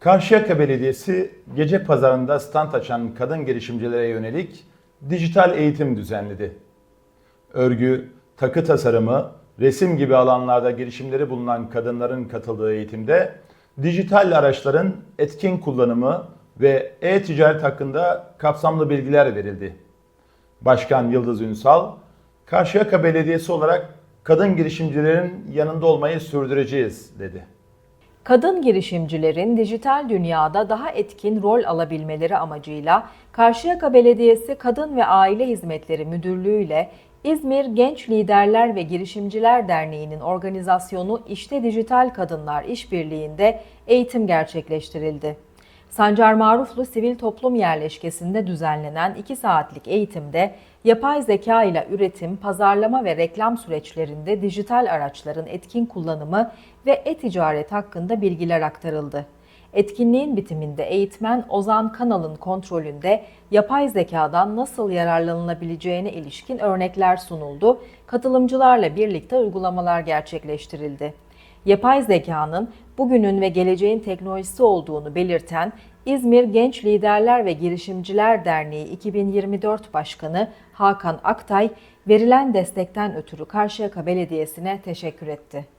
Karşıyaka Belediyesi gece pazarında stand açan kadın girişimcilere yönelik dijital eğitim düzenledi. Örgü, takı tasarımı, resim gibi alanlarda girişimleri bulunan kadınların katıldığı eğitimde dijital araçların etkin kullanımı ve e-ticaret hakkında kapsamlı bilgiler verildi. Başkan Yıldız Ünsal, Karşıyaka Belediyesi olarak kadın girişimcilerin yanında olmayı sürdüreceğiz dedi. Kadın girişimcilerin dijital dünyada daha etkin rol alabilmeleri amacıyla Karşıyaka Belediyesi Kadın ve Aile Hizmetleri Müdürlüğü ile İzmir Genç Liderler ve Girişimciler Derneği'nin organizasyonu İşte Dijital Kadınlar İşbirliği'nde eğitim gerçekleştirildi. Sancar Maruflu Sivil Toplum Yerleşkesi'nde düzenlenen 2 saatlik eğitimde yapay zeka ile üretim, pazarlama ve reklam süreçlerinde dijital araçların etkin kullanımı ve e-ticaret hakkında bilgiler aktarıldı. Etkinliğin bitiminde eğitmen Ozan Kanal'ın kontrolünde yapay zekadan nasıl yararlanılabileceğine ilişkin örnekler sunuldu. Katılımcılarla birlikte uygulamalar gerçekleştirildi yapay zekanın bugünün ve geleceğin teknolojisi olduğunu belirten İzmir Genç Liderler ve Girişimciler Derneği 2024 Başkanı Hakan Aktay, verilen destekten ötürü Karşıyaka Belediyesi'ne teşekkür etti.